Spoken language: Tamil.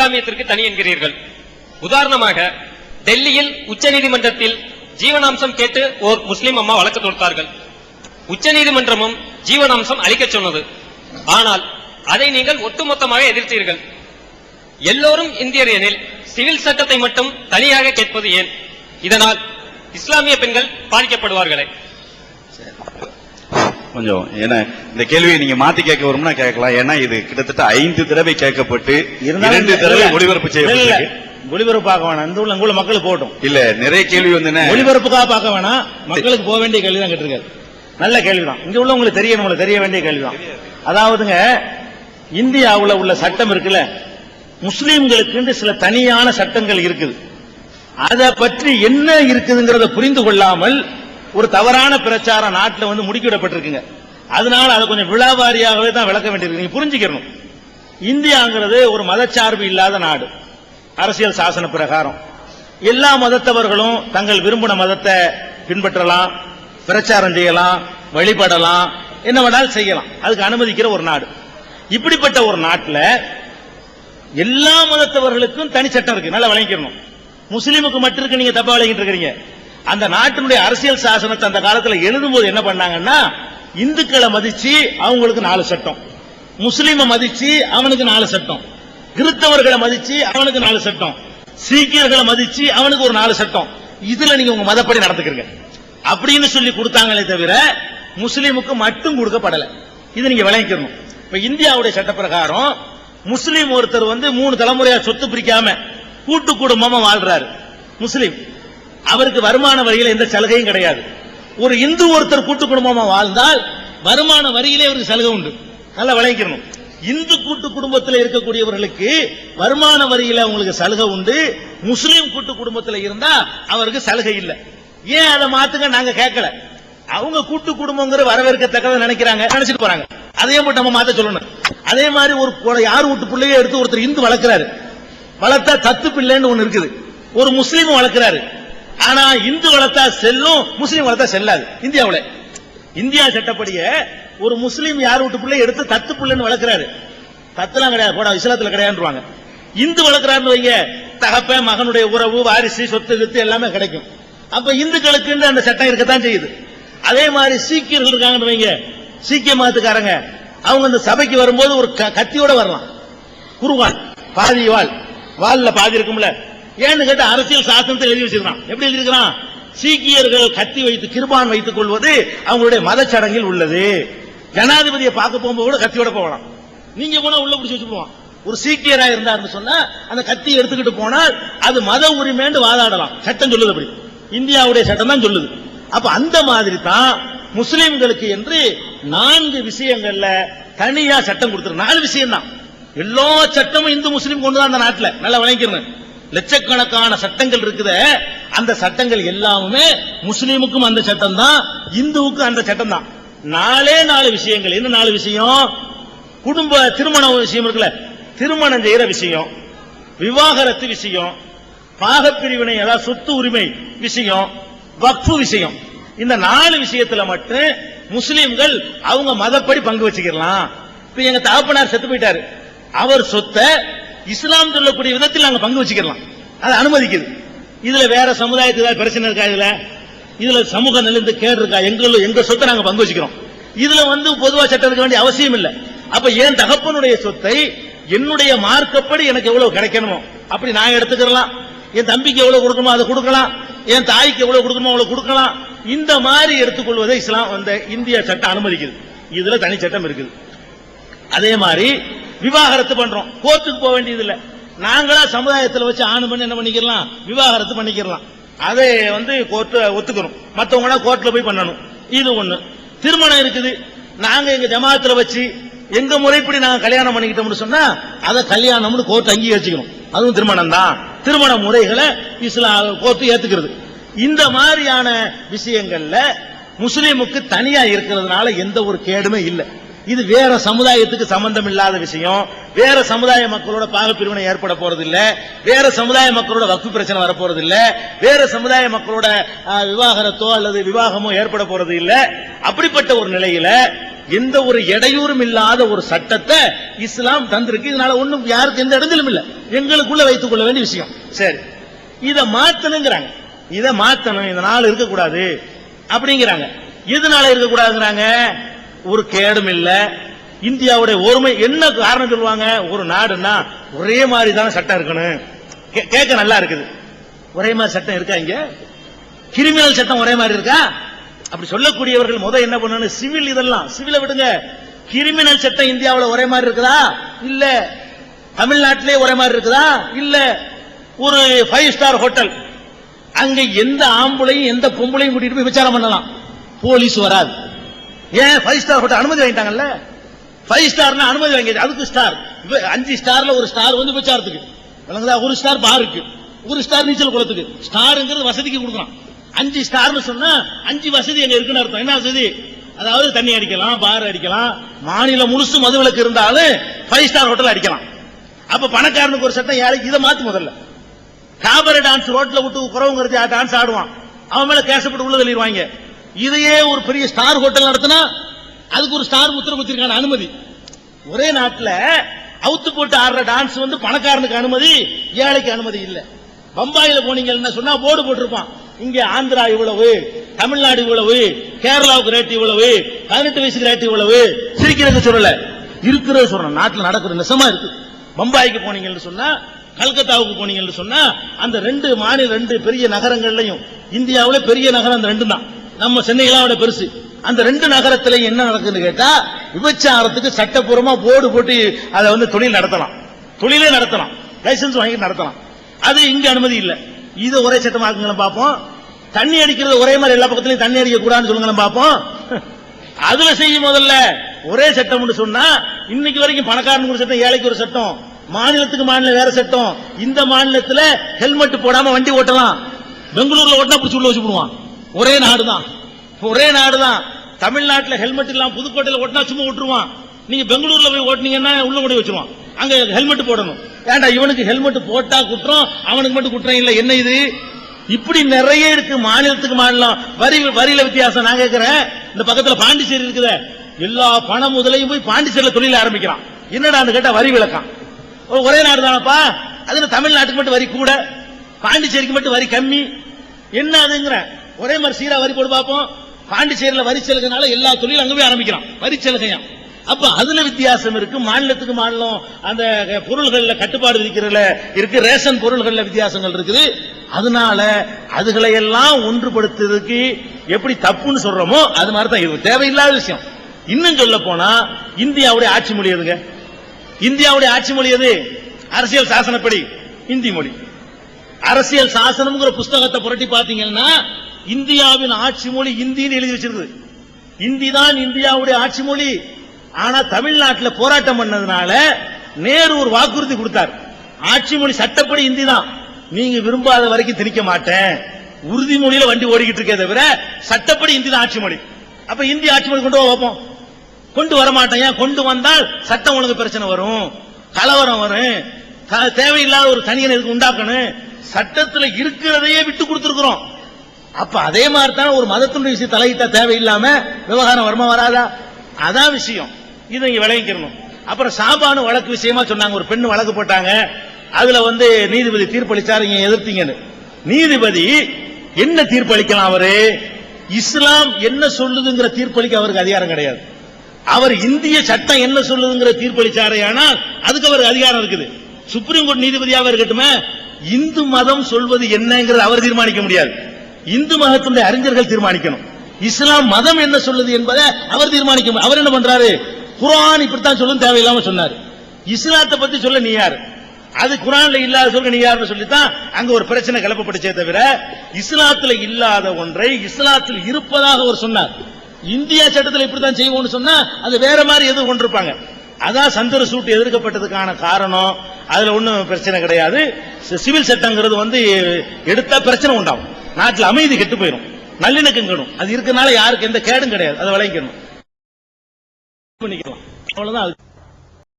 இஸ்லாமியத்திற்கு தனி என்கிறீர்கள். உதாரணமாக டெல்லியில் உச்சநீதிமன்றத்தில் ஜீவனாம்சம் கேட்டு ஓர் முஸ்லிம் அம்மா வழக்கு தொடுத்தார்கள். உச்சநீதிமன்றமும் ஜீவனாம்சம் அளிக்க சொன்னது. ஆனால் அதை நீங்கள் ஒட்டுமொத்தமாக எதிர்த்தீர்கள். எல்லோரும் இந்தியர் எனில் சிவில் சட்டத்தை மட்டும் தனியாக கேட்பது ஏன்? இதனால் இஸ்லாமிய பெண்கள் பாதிக்கப்படுவார்களே. கொஞ்சம் ஏன்னா இந்த கேள்வியை நீங்க மாத்தி கேட்க வரும்னா கேட்கலாம். ஏன்னா இது கிட்டத்தட்ட ஐந்து தடவை கேட்கப்பட்டு இரண்டு தடவை. ஒளிபரப்பு. செய்யப்பட்டிருக்கு. ஒளிபரப்பாக வேணாம். இந்த உள்ள உள்ள மக்கள் போட்டும் இல்ல நிறைய கேள்வி வந்து ஒளிபரப்புக்காக பார்க்க வேணாம். மக்களுக்கு போக வேண்டிய கேள்வி தான் கேட்டிருக்காரு. நல்ல கேள்விதான். இங்க உள்ள உங்களுக்கு தெரியணும் உங்களுக்கு தெரிய வேண்டிய கேள்விதான். அதாவதுங்க இந்தியாவுல உள்ள சட்டம் இருக்குல்ல? முஸ்லீம்களுக்கு சில தனியான சட்டங்கள் இருக்குது. அதை பற்றி என்ன இருக்குதுங்கிறத புரிந்து கொள்ளாமல் ஒரு தவறான பிரச்சாரம் நாட்டில் வந்து முடுக்கிவிடப்பட்டிருக்குங்க. அதனால அதை கொஞ்சம் விழாவாரியாகவே தான் விளக்க வேண்டியிருக்கு. நீங்க புரிஞ்சுக்கணும். இந்தியாங்கிறது ஒரு மதச்சார்பு இல்லாத நாடு. அரசியல் சாசன பிரகாரம். எல்லா மதத்தவர்களும் தங்கள் விரும்பின மதத்தை பின்பற்றலாம் பிரச்சாரம் செய்யலாம் வழிபடலாம் என்ன வேணாலும் செய்யலாம். அதுக்கு அனுமதிக்கிற ஒரு நாடு. இப்படிப்பட்ட ஒரு நாட்டில் எல்லா மதத்தவர்களுக்கும் தனி சட்டம் இருக்கு. நல்லா வழங்கிக்கணும் முஸ்லீமுக்கு மட்டும் இருக்கு நீங்க தப்பா வழங்கிட்டு இருக்கிறீங்க. அந்த நாட்டினுடைய அரசியல் சாசனத்தை அந்த காலத்தில் எழுதும் போது என்ன பண்ணாங்கன்னா இந்துக்களை மதிச்சு அவங்களுக்கு நாலு சட்டம். முஸ்லீமை மதிச்சு அவனுக்கு நாலு சட்டம். கிறிஸ்தவர்களை மதிச்சு அவனுக்கு நாலு சட்டம். சீக்கியர்களை மதிச்சு அவனுக்கு ஒரு நாலு சட்டம். இதுல நீங்க உங்க மதப்படி நடந்துக்கிறீங்க. அப்படின்னு சொல்லி கொடுத்தாங்களே தவிர முஸ்லீமுக்கு மட்டும் கொடுக்கப்படல. இது நீங்க விளங்கிக்கணும். இப்ப இந்தியாவுடைய சட்ட பிரகாரம் முஸ்லீம் ஒருத்தர் வந்து மூணு தலைமுறையா சொத்து பிரிக்காம கூட்டு குடும்பமா வாழ்றாரு. முஸ்லீம். அவருக்கு வருமான வரியில் எந்த சலுகையும் கிடையாது. ஒரு இந்து ஒருத்தர் கூட்டு குடும்பமா வாழ்ந்தால் வருமான வரியிலே அவருக்கு சலுகை உண்டு. நல்லா விளங்கிக்கணும். இந்து கூட்டு குடும்பத்தில் இருக்கக்கூடியவர்களுக்கு வருமான வரியில அவங்களுக்கு சலுகை உண்டு. முஸ்லீம் கூட்டு குடும்பத்தில் இருந்தா அவருக்கு சலுகை இல்லை. ஏன் அதை மாத்துங்க? நாங்க கேட்கல. அவங்க கூட்டு குடும்பங்கிற வரவேற்கத்தக்கதை நினைக்கிறாங்க. நினைச்சிட்டு போறாங்க. அதே மட்டும் நம்ம மாத்த சொல்லணும். அதே மாதிரி ஒரு யார் வீட்டு பிள்ளைய எடுத்து ஒருத்தர் இந்து வளர்க்கிறாரு. வளர்த்தா தத்து பிள்ளைன்னு ஒண்ணு இருக்குது. ஒரு முஸ்லீம் வளர்க்கிறாரு. ஆனா இந்து வளர்த்தா செல்லும் முஸ்லீம் வளர்த்தா செல்லாது. இந்தியாவில். இந்தியா சட்டப்படியே ஒரு முஸ்லீம் யார் வீட்டு பிள்ளை எடுத்து தத்து பிள்ளைன்னு வளர்க்கிறாரு. தத்துலாம் கிடையாது போடா இஸ்லாத்துல கிடையாதுவாங்க இந்து வளர்க்கிறாருன்னு வைங்க தகப்ப மகனுடைய உறவு வாரிசு சொத்து கித்து எல்லாமே கிடைக்கும். அப்ப இந்துக்களுக்கு அந்த சட்டம் இருக்கத்தான் செய்யுது. அதே மாதிரி சீக்கியர்கள் இருக்காங்கன்னு வைங்க சீக்கிய மதத்துக்காரங்க அவங்க இந்த சபைக்கு வரும்போது ஒரு க- கத்தியோட வரலாம். குருவான் பாதி வாள். வால்ல பாதி இருக்கும்ல. ஏன்னு கேட்டா அரசியல் சாசனத்தை எழுதி வச்சிருக்கான் எப்படி எழுதியிருக்கிறான்? சீக்கியர்கள் கத்தி வைத்து கிருபான் வைத்துக் கொள்வது அவங்களுடைய மதச்சடங்கில் உள்ளது. ஜனாதிபதியை பார்க்க போகும்போது கூட கத்தியோட போகலாம். நீங்க போனா உள்ள பிடிச்சி வச்சு போவான் ஒரு சீக்கியரா இருந்தாருன்னு சொன்னா அந்த கத்தி எடுத்துக்கிட்டு போனால் அது மத உரிமைன்னு வாதாடலாம். சட்டம் சொல்லுது அப்படி. இந்தியாவுடைய சட்டம் தான் சொல்லுது. அப்ப அந்த மாதிரி தான் முஸ்லிம்களுக்கு என்று நான்கு விஷயங்கள்ல தனியா சட்டம் கொடுத்துரு நாலு விஷயம் தான் எல்லா சட்டமும் இந்து முஸ்லீம் கொண்டு தான் அந்த நாட்டுல. நல்லா விளங்கிக்கிறேன் லட்சக்கணக்கான சட்டங்கள் இருக்குது அந்த சட்டங்கள் எல்லாமே முஸ்லீமுக்கும் அந்த சட்டம் தான் இந்துவுக்கும் அந்த சட்டம் தான் நாலே நாலு விஷயங்கள். என்ன நாலு விஷயம்? குடும்ப திருமண விஷயம் இருக்குல்ல திருமணம் செய்யற விஷயம் விவாகரத்து விஷயம் பாகப்பிரிவினை அதாவது சொத்து உரிமை விஷயம் வக்ஃபு விஷயம். இந்த நாலு விஷயத்துல மட்டும் முஸ்லீம்கள் அவங்க மதப்படி பங்கு வச்சுக்கலாம். இப்ப எங்க தகப்பனார் செத்து போயிட்டாரு. அவர் சொத்தை இஸ்லாம் சொல்லக்கூடிய விதத்தில் நாங்க பங்கு வச்சுக்கலாம் அதை அனுமதிக்குது. இதுல வேற சமுதாயத்துக்கு ஏதாவது பிரச்சனை இருக்கா இதுல? இதுல சமூக நிலைந்து கேடு இருக்கா? எங்க எங்க சொத்தை நாங்க பங்கு வச்சுக்கிறோம். இதுல வந்து பொதுவா சட்டம் இருக்க வேண்டிய அவசியம் இல்ல. அப்ப என் தகப்பனுடைய சொத்தை என்னுடைய மார்க்கப்படி எனக்கு எவ்வளவு கிடைக்கணுமோ அப்படி நான் எடுத்துக்கலாம் என் தம்பிக்கு எவ்வளவு கொடுக்கணுமோ அதை கொடுக்கலாம். என் தாய்க்கு எவ்வளவு கொடுக்கணுமோ அவ்வளவு கொடுக்கலாம். இந்த மாதிரி எடுத்துக்கொள்வதை இஸ்லாம் அந்த இந்திய சட்டம் அனுமதிக்குது. இதுல தனி சட்டம் இருக்குது. அதே மாதிரி விவாகரத்து பண்றோம். கோர்ட்டுக்கு போக வேண்டியது இல்ல. நாங்களா சமுதாயத்தில் வச்சு ஆணு பண்ணி என்ன பண்ணிக்கலாம் விவாகரத்து பண்ணிக்கலாம் அதை வந்து கோர்ட் ஒத்துக்கணும். மத்தவங்க கோர்ட்ல போய் பண்ணணும். இது ஒண்ணு. திருமணம் இருக்குது. நாங்க எங்க ஜமாத்துல வச்சு எங்க முறைப்படி நாங்க கல்யாணம் பண்ணிக்கிட்டோம்னு சொன்னா அதை கல்யாணம்னு கோர்ட் அங்கீகரிச்சுக்கணும். அதுவும் திருமணம் தான் திருமண முறைகளை இஸ்லாம் கோர்ட்டு ஏத்துக்கிறது. இந்த மாதிரியான விஷயங்கள்ல முஸ்லீமுக்கு தனியா இருக்கிறதுனால எந்த ஒரு கேடுமே இல்லை. இது வேற சமுதாயத்துக்கு சம்பந்தம் இல்லாத விஷயம். வேற சமுதாய மக்களோட பாகப்பிரிவினை ஏற்பட போறது இல்ல வேற சமுதாய மக்களோட வக்கு பிரச்சனை வரப்போறது இல்ல வேற சமுதாய மக்களோட விவாகரத்தோ அல்லது விவாகமோ ஏற்பட போறது இல்ல அப்படிப்பட்ட ஒரு நிலையில எந்த ஒரு இடையூறும் இல்லாத ஒரு சட்டத்தை இஸ்லாம் தந்திருக்கு. இதனால ஒண்ணும் யாருக்கு எந்த இடத்திலும் இல்ல. எங்களுக்குள்ள வைத்துக் கொள்ள வேண்டிய விஷயம். சரி. இதை மாத்தணுங்கிறாங்க. இதை மாத்தணும். இந்த நாள் இருக்கக்கூடாது. அப்படிங்கிறாங்க. எதனால இருக்கக்கூடாதுங்கிறாங்க? ஒரு கேடும் இல்ல. இந்தியாவுடைய ஒருமை என்ன காரணம் சொல்லுவாங்க? ஒரு நாடுன்னா ஒரே மாதிரி தானே சட்டம் இருக்கணும். கே- கேட்க நல்லா இருக்குது. ஒரே மாதிரி சட்டம் இருக்கா இங்க? கிரிமினல் சட்டம் ஒரே மாதிரி இருக்கா? அப்படி சொல்லக்கூடியவர்கள் முதல் என்ன பண்ணணும் சிவில் இதெல்லாம் சிவில விடுங்க. கிரிமினல் சட்டம் இந்தியாவில் ஒரே மாதிரி இருக்குதா? இல்ல. தமிழ்நாட்டிலே ஒரே மாதிரி இருக்குதா? இல்ல. ஒரு ஃபைவ் ஸ்டார் ஹோட்டல் அங்க எந்த ஆம்பளையும் எந்த பொம்பளையும் கூட்டிட்டு போய் விசாரம் பண்ணலாம். போலீஸ் வராது. ஏன் ஃபைவ் ஸ்டார் ஹோட்டல் அனுமதி வாங்கிட்டாங்கல்ல? ஃபைவ் ஸ்டார்னா அனுமதி வாங்கியது. அதுக்கு ஸ்டார் அஞ்சு ஸ்டார்ல ஒரு ஸ்டார் வந்து விசாரத்துக்கு விளங்குதா? ஒரு ஸ்டார் பாருக்கு ஒரு ஸ்டார் நீச்சல் குளத்துக்கு. ஸ்டாருங்கிறது வசதிக்கு கொடுக்கலாம் அஞ்சு ஸ்டார்னு சொன்னா அஞ்சு வசதி அங்க இருக்குன்னு அர்த்தம். என்ன வசதி? அதாவது தண்ணி அடிக்கலாம் பார் அடிக்கலாம். மாநிலம் முழுசு மதுவிலக்கு இருந்தாலும் ஃபைவ் ஸ்டார் ஹோட்டல் அடிக்கலாம். அப்ப பணக்காரனுக்கு ஒரு சட்டம் யாரு இதை மாத்து முதல்ல. காபரை டான்ஸ் ரோட்ல விட்டு குறவுங்கிறது டான்ஸ் ஆடுவான். அவன் மேல கேசப்பட்டு உள்ள தள்ளிடுவாங்க. இதையே ஒரு பெரிய ஸ்டார் ஹோட்டல் நடத்தினா அதுக்கு ஒரு ஸ்டார் முத்திர குத்திருக்கான அனுமதி. ஒரே நாட்டில் அவுத்து போட்டு ஆடுற டான்ஸ் வந்து பணக்காரனுக்கு அனுமதி ஏழைக்கு அனுமதி இல்லை. பம்பாயில போனீங்கன்னு சொன்னா போர்டு போட்டிருப்பான். இங்க ஆந்திரா இவ்வளவு தமிழ்நாடு இவ்வளவு கேரளாவுக்கு ரேட் இவ்வளவு பதினெட்டு வயசுக்கு ரேட் இவ்வளவு சிரிக்கிறது சொல்லல. இருக்கிறத சொல்றேன். நாட்டில் நடக்கிற நெசமா இருக்கு. பம்பாய்க்கு போனீங்கன்னு சொன்னா கல்கத்தாவுக்கு போனீங்கன்னு சொன்னா அந்த ரெண்டு மாநில ரெண்டு பெரிய நகரங்கள்லையும் இந்தியாவில் பெரிய நகரம் அந்த ரெண்டு தான் நம்ம சென்னையிலாவோட பெருசு. அந்த ரெண்டு நகரத்திலையும் என்ன நடக்குதுன்னு கேட்டா விபச்சாரத்துக்கு சட்டப்பூர்வமா போர்டு போட்டு அதை வந்து தொழில் நடத்தலாம். தொழிலே நடத்தலாம். லைசன்ஸ் வாங்கி நடத்தலாம். அது இங்க அனுமதி இல்லை. இது ஒரே சட்டமாக்குங்களும் பார்ப்போம். தண்ணி அடிக்கிறது ஒரே மாதிரி எல்லா பக்கத்துலயும் தண்ணி அடிக்க கூடாதுன்னு சொல்லுங்களும் பார்ப்போம். அதுல செய்யும் முதல்ல ஒரே சட்டம்னு சொன்னா இன்னைக்கு வரைக்கும் பணக்காரனுக்கு ஒரு சட்டம் ஏழைக்கு ஒரு சட்டம் மாநிலத்துக்கு மாநிலம் வேற சட்டம். இந்த மாநிலத்துல ஹெல்மெட் போடாம வண்டி ஓட்டலாம். பெங்களூர்ல ஓட்டினா பிடிச்சி உள்ள வச்சு போடுவான் ஒரே நாடுதான். ஒரே நாடுதான். தமிழ்நாட்டில் ஹெல்மெட் இல்லாம புதுக்கோட்டையில் ஓட்டினா சும்மா விட்டுருவான். நீங்க பெங்களூர்ல போய் ஓட்டினீங்கன்னா உள்ள கொண்டு வச்சிருவான். அங்க ஹெல்மெட் போடணும். ஏன்டா இவனுக்கு ஹெல்மெட் போட்டா குற்றம் அவனுக்கு மட்டும் குற்றம் இல்ல. என்ன இது? இப்படி நிறைய இருக்கு. மாநிலத்துக்கு மாநிலம். வரி வரியில வித்தியாசம் நான் கேட்கிறேன் இந்த பக்கத்துல பாண்டிச்சேரி இருக்குத. எல்லா பணம் முதலையும் போய் பாண்டிச்சேரியில தொழில் ஆரம்பிக்கிறான். என்னடா அந்த கேட்டா வரி விளக்கம்? ஒரே நாடு தானப்பா அதுல தமிழ்நாட்டுக்கு மட்டும் வரி கூட? பாண்டிச்சேரிக்கு மட்டும் வரி கம்மி? என்ன அதுங்கிற? ஒரே மாதிரி சீரா வரி போட்டு பார்ப்போம் பாண்டிச்சேரியில வரி சலுகைனால எல்லா தொழிலும் அங்க போய் ஆரம்பிக்கிறான். வரி சலுகையா அப்ப அதுல வித்தியாசம் இருக்கு. மாநிலத்துக்கு மாநிலம் அந்த பொருள்கள்ல கட்டுப்பாடு விதிக்கிறதுல இருக்கு. ரேஷன் பொருள்கள்ல வித்தியாசங்கள் இருக்குது. அதனால அதுகளை எல்லாம் ஒன்றுபடுத்துறதுக்கு எப்படி தப்புன்னு சொல்றோமோ அது மாதிரி தான் இது தேவையில்லாத விஷயம். இன்னும் சொல்ல போனா இந்தியாவுடைய ஆட்சி மொழி எதுங்க? இந்தியாவுடைய ஆட்சி மொழி எது? அரசியல் சாசனப்படி இந்தி மொழி. அரசியல் சாசனம்ங்கிற புஸ்தகத்தை புரட்டி பாத்தீங்கன்னா இந்தியாவின் ஆட்சி மொழி இந்தின்னு எழுதி வச்சிருக்குது. இந்தி தான் இந்தியாவுடைய ஆட்சி மொழி. ஆனா தமிழ்நாட்டில் போராட்டம் பண்ணதுனால நேரு ஒரு வாக்குறுதி கொடுத்தார். ஆட்சி மொழி சட்டப்படி இந்தி தான் நீங்க விரும்பாத வரைக்கும் திணிக்க மாட்டேன். உறுதிமொழியில வண்டி ஓடிக்கிட்டு இருக்கே தவிர சட்டப்படி இந்தி தான் ஆட்சி மொழி. அப்ப இந்தி ஆட்சி மொழி கொண்டு வைப்போம் கொண்டு வர மாட்டேன். ஏன்? கொண்டு வந்தால் சட்டம் ஒழுங்கு பிரச்சனை வரும். கலவரம் வரும். தேவையில்லாத ஒரு தனியனை இதுக்கு உண்டாக்கணும். சட்டத்தில் இருக்கிறதையே விட்டு கொடுத்துருக்குறோம். அப்ப அதே மாதிரி தான் ஒரு மதத்தினுடைய விஷயம் தலையிட்டா தேவையில்லாம விவகாரம் வருமா வராதா? அதான் விஷயம். இதை இங்க விளங்கிக்கணும். அப்புறம் சாபானு வழக்கு விஷயமா சொன்னாங்க. ஒரு பெண் வழக்கு போட்டாங்க. அதுல வந்து நீதிபதி தீர்ப்பளிச்சாரு இங்க எதிர்த்தீங்கன்னு. நீதிபதி என்ன தீர்ப்பளிக்கலாம் அவரு? இஸ்லாம் என்ன சொல்லுதுங்கிற தீர்ப்பளிக்க அவருக்கு அதிகாரம் கிடையாது. அவர் இந்திய சட்டம் என்ன சொல்லுதுங்கிற தீர்ப்பளிச்சாரே ஆனால் அதுக்கு அவருக்கு அதிகாரம் இருக்குது. சுப்ரீம் கோர்ட் நீதிபதியாக இருக்கட்டுமே இந்து மதம் சொல்வது என்னங்கிறது அவர் தீர்மானிக்க முடியாது. இந்து மதத்தினுடைய அறிஞர்கள் தீர்மானிக்கணும். இஸ்லாம் மதம் என்ன சொல்லுது என்பதை அவர் தீர்மானிக்க அவர் என்ன பண்றாரு? குரான் இப்படித்தான் சொல்லும் தேவையில்லாம சொன்னாரு. இஸ்லாத்தை பத்தி சொல்ல நீ யாரு? அது குரான்ல இல்லாத சொல்ல நீ யாருன்னு சொல்லித்தான் அங்க ஒரு பிரச்சனை கிளப்பப்பட்டுச்சே தவிர இஸ்லாத்துல இல்லாத ஒன்றை இஸ்லாத்தில் இருப்பதாக அவர் சொன்னார். இந்தியா சட்டத்தில் இப்படித்தான் செய்வோம்னு சொன்னா அது வேற மாதிரி எதுவும் கொண்டிருப்பாங்க. அதான் சந்திர சூட்டு எதிர்க்கப்பட்டதுக்கான காரணம். அதுல ஒண்ணும் பிரச்சனை கிடையாது. சிவில் சட்டங்கிறது வந்து எடுத்தா பிரச்சனை உண்டாகும். நாட்டில் அமைதி கெட்டு போயிடும் நல்லிணக்கம் கெடும். அது இருக்கனால யாருக்கு எந்த கேடும் கிடையாது. அதை விளைவிக்கணும் பண்ணிக்கலாம் அவ்வளவுதான். அது